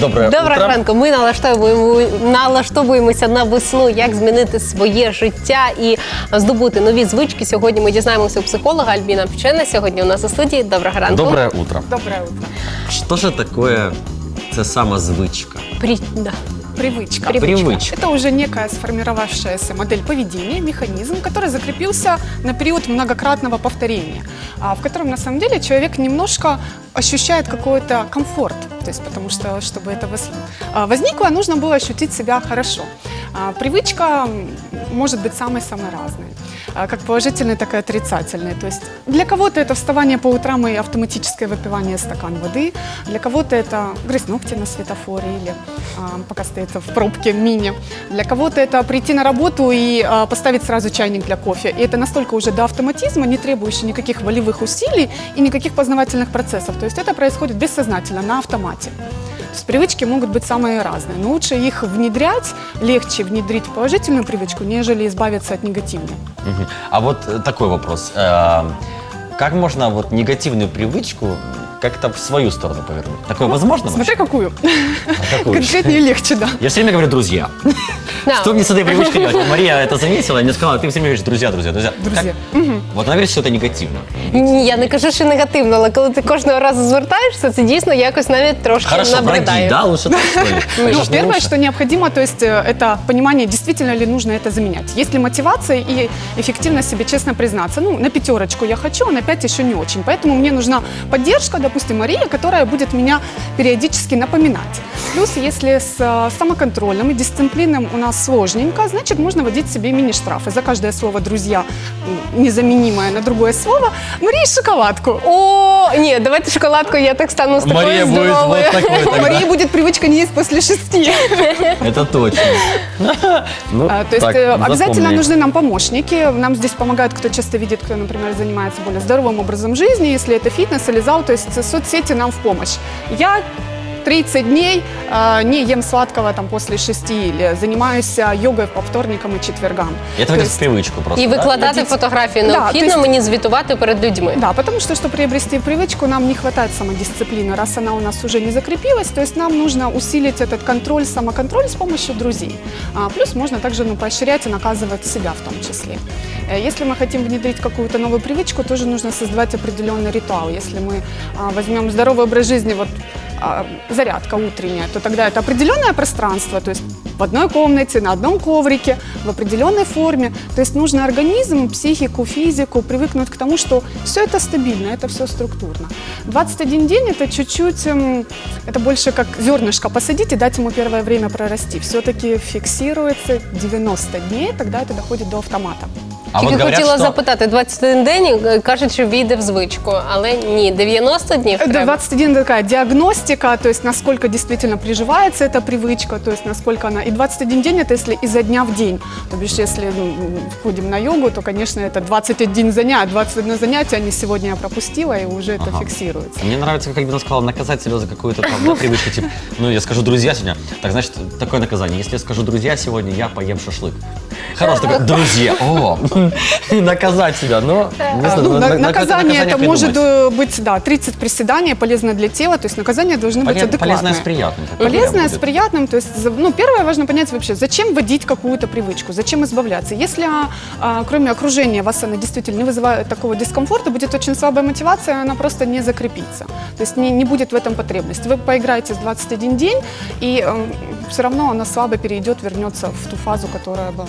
Доброе Доброго утро. ранку. Ми налаштовуємо налаштовуємося на весну, як змінити своє життя і здобути нові звички. Сьогодні ми дізнаємося у психолога Альбіна Пчена. Сьогодні у нас у студії. Доброго ранку. Доброе утро. Доброе утро. Що ж таке це сама звичка? При... Да. Привычка. Привычка. Это уже некая сформировавшаяся модель поведения, механизм, который закрепился на период многократного повторения, а, в котором на самом деле человек немножко ощущает какой-то комфорт. То есть потому что, чтобы это а, возникло, нужно было ощутить себя хорошо. А, Привычка может быть самой-самой разной. А, Как положительной, так и отрицательной. То есть для кого-то это вставание по утрам и автоматическое выпивание стакан воды, для кого-то это грызть ногти на светофоре или а, пока стоит в пробке мини. Для кого-то это прийти на работу и а, поставить сразу чайник для кофе. И это настолько уже до автоматизма, не требующий никаких волевых усилий и никаких познавательных процессов. То есть это происходит бессознательно, на автомате. Есть привычки могут быть самые разные, но лучше их внедрять, легче внедрить положительную привычку, нежели избавиться от негативной. А вот э, такой вопрос. Э, Как можно вот негативную привычку как-то в свою сторону повернуть? Такое возможно? Смотри, какую. вообще? Какую? Конкретнее легче, да. Я все время говорю друзья. Да. Что мне с этой привычкой делать? Вот Мария это заметила и мне сказала, ты все время говоришь друзья, друзья, друзья. Друзья. Как- Вот она говорит, что это негативно. Ні, я не кажу, що негативно, але коли ти кожного разу звертаєшся, це дійсно якось навіть трошки Хорошо, враги, набридає. да, лучше так что ли? Это Ну, ж не первое, лучше. что необходимо, то есть э, это понимание, действительно ли нужно это заменять. Есть ли мотивация и эффективно себе честно признаться. Ну, на пятерочку я хочу, а на пять еще не очень. Поэтому мне нужна поддержка, допустим, Мария, которая будет меня периодически напоминать. Плюс, если с э, самоконтролем и дисциплином у нас сложненько, значит, можно вводить себе мини-штрафы. За каждое слово «друзья» незаменимое на другое слово, Марии шоколадку. О, ні, давайте шоколадку, я так стану з такою Мария будет вот такой У тогда. Марии будет привычка не есть после шести. Это точно. Ну, А, То есть так, э, обязательно нужны нам помощники. Нам здесь помогают, кто часто видит, кто, например, занимается более здоровым образом жизни, если это фитнес или зал, то есть соцсети нам в помощь. Я 30 дней э, не ем сладкого там после 6 или занимаюсь э, йогой по вторникам и четвергам. Это То войдет в есть- привычку просто. І да? викладати Водіть. фотографії Да, необхідно то есть- мені звітувати перед людьми. Да, потому что, чтобы приобрести привычку, нам не хватает самодисциплины, раз она у нас уже не закрепилась. То есть нам нужно усилить этот контроль, самоконтроль с помощью друзей. А, плюс можно также ну, поощрять и наказывать себя в том числе. Э, Если мы хотим внедрить какую-то новую привычку, тоже нужно создавать определенный ритуал. Если мы а, возьмем здоровый образ жизни, вот а, зарядка утренняя, то тогда это определенное пространство, то есть в одной комнате, на одном коврике, в определенной форме. То есть нужно организм, психику, физику привыкнуть к тому, что все это стабильно, это все структурно. 21 день это чуть-чуть, м, это больше как зернышко посадить и дать ему первое время прорасти. Все-таки фиксируется 90 дней, тогда это доходит до автомата. А Тільки вот говорят, хотіла что- запитати, 21 день е, кажуть, що війде в звичку, але ні, 90 днів Это треба. 21 такая диагностика, то есть насколько действительно приживается эта привычка, то есть насколько она... И 21 день это если изо дня в день. То бишь, если ну, ходим на йогу, то, конечно, это 21 занятие, 21 занятие, а не сегодня я пропустила, и уже это Ага. фиксируется. Мне нравится, как Альбина сказала, наказать себя за какую-то там да, привычку. Типа, ну, я скажу друзья сегодня. Так, значит, такое наказание. Если я скажу друзья сегодня, я поем шашлык. Хорошо, такое, друзья. О, наказать себя. Но Ну, наказание это может э, быть, да, 30 приседаний, полезно для тела, то есть наказания должны быть адекватные. Полезное с приятным. Полезное с приятным, то есть, ну, первое важно понять вообще, зачем вводить какую-то привычку, зачем избавляться. Если, а, а, кроме окружения, вас она действительно не вызывает такого дискомфорта, будет очень слабая мотивация, она просто не закрепится. То есть не, не будет в этом потребности. Вы поиграете с 21 день, и все равно она слабо перейдет, вернется в ту фазу, которая была.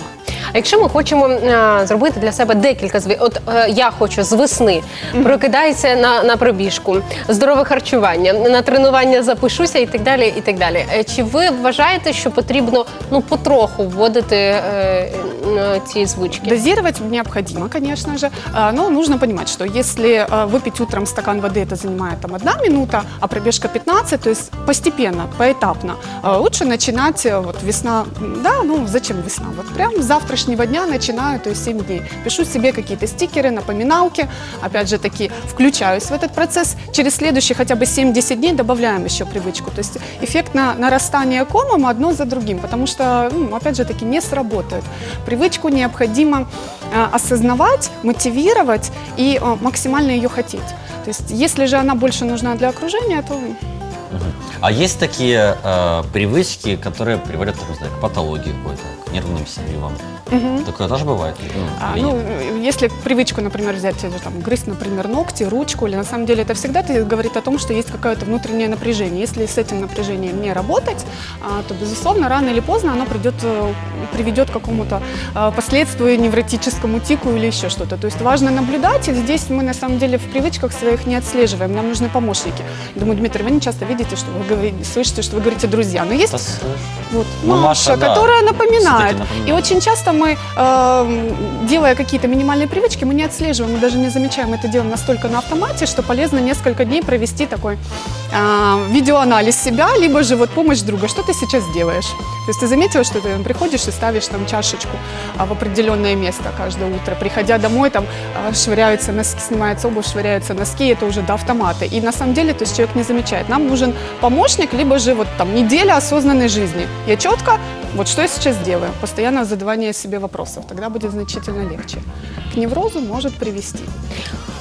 А якщо ми хочемо е, зробити для себе декілька зві... от е, я хочу з весни прокидаюся на, на пробіжку, здорове харчування, на тренування запишуся і так далі. І так далі. Е, Чи ви вважаєте, що потрібно ну потроху вводити е, е, ці звички? Дозировать необходимо, конечно же, а, но нужно понимать, что если а, выпить утром стакан воды, это занимает там одна минута, а пробежка 15, то есть постепенно, поэтапно. А, Лучше начинать, э, вот весна, да, ну зачем весна? Вот прям с завтрашнего дня начинаю, то есть 7 дней. Пишу себе какие-то стикеры, напоминалки, опять же таки включаюсь в этот процесс. Через следующие хотя бы 7-10 дней добавляем еще привычку. То есть эффект на нарастания комом одно за другим, потому что, ну, опять же таки, не сработает. Привычку необходимо э, осознавать, мотивировать и э, максимально ее хотеть. То есть, если же она больше нужна для окружения, то А есть такие э, привычки, которые приводят, не знаю, к патологии какой-то, к нервным срывам? Такое тоже бывает? Ну, А, ну, э, если привычку, например, взять, э, там, грызть, например, ногти, ручку, или на самом деле это всегда говорит о том, что есть какое-то внутреннее напряжение. Если с этим напряжением не работать, а, то, безусловно, рано или поздно оно придет, э, приведет к какому-то а, последствию, невротическому тику или еще что-то. То есть важно наблюдать, и здесь мы на самом деле в привычках своих не отслеживаем, нам нужны помощники. Думаю, Дмитрий, вы не часто видите, что вы говорите, слышите, что вы говорите друзья, но есть слышь. вот, Ну, Маша, Маша, да. которая напоминает. Напоминает. И очень часто мы, э, делая какие-то минимальные привычки, мы не отслеживаем, мы даже не замечаем это делаем настолько на автомате, что полезно несколько дней провести такой э, видеоанализ себя, либо же вот помощь друга. Что ты сейчас делаешь? То есть ты заметила, что ты приходишь и ставишь там чашечку а, в определенное место каждое утро. Приходя домой, там а, швыряются носки, снимается обувь, швыряются носки, это уже до автомата. И на самом деле, то есть человек не замечает. Нам нужен помощник, либо же вот там неделя осознанной жизни. Я четко, вот что я сейчас делаю, постоянно задавание себе вопросов, тогда будет значительно легче. К неврозу может привести.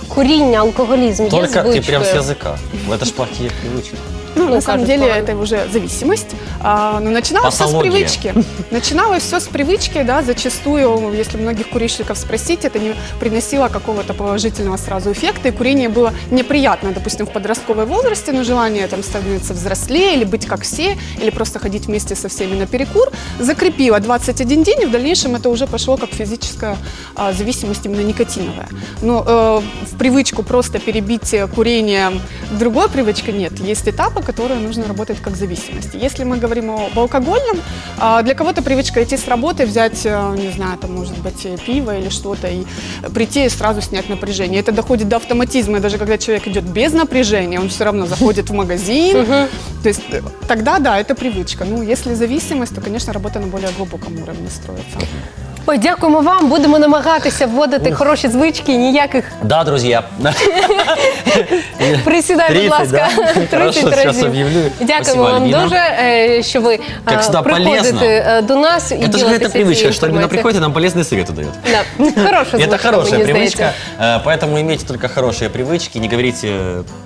Куріння, алкоголізм є Только ты звичкою? прям с языка. Это ж плохие привычки. Ну, Ну, на самом кажется, деле ладно. это уже зависимость. А, но начиналось все с Патология. привычки. Начиналось все с привычки, да, зачастую, если многих курильщиков спросить, это не приносило какого-то положительного сразу эффекта, и курение было неприятно, допустим, в подростковом возрасте, но желание там становиться взрослее, или быть как все, или просто ходить вместе со всеми на перекур, закрепило 21 день, и в дальнейшем это уже пошло как физическая а, зависимость именно никотиновая. Но э, в привычку просто перебить э, курение другой привычкой нет. Есть этапы, которые нужно работать как зависимость. Если мы говорим об алкогольном, а, для кого-то привычка идти с работы, взять, э, не знаю, там может быть э, пиво или что-то, и прийти и сразу снять напряжение. Это доходит до автоматизма, и даже когда человек идет без напряжения, он все равно заходит в магазин. То есть э, тогда, да, это привычка. Ну, если зависимость, то, конечно, работа на более глубоком уровне строится. Ой, дякуємо вам. Будемо намагатися вводити хороші звички. Ніяких Да, друзья. присідай, будь 30, ласка, да? 30 Хорошо, сейчас разів. объявлю. Дякуємо Спасибо, вам Альбина. дуже, е, що ви Как е, всегда, приходите полезно. е, до нас і Это же ділитеся какая-то цією привычка, что Альбина інформацією. приходит и нам полезные советы дает. Да. Хороша И это звичка, хорошая мені привычка, здається. э, поэтому имейте только хорошие привычки, не говорите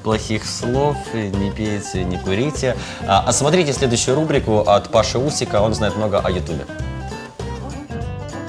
плохих слов, не пейте, не курите. А а смотрите следующую рубрику от Паши Усика, он знает много о Ютубе.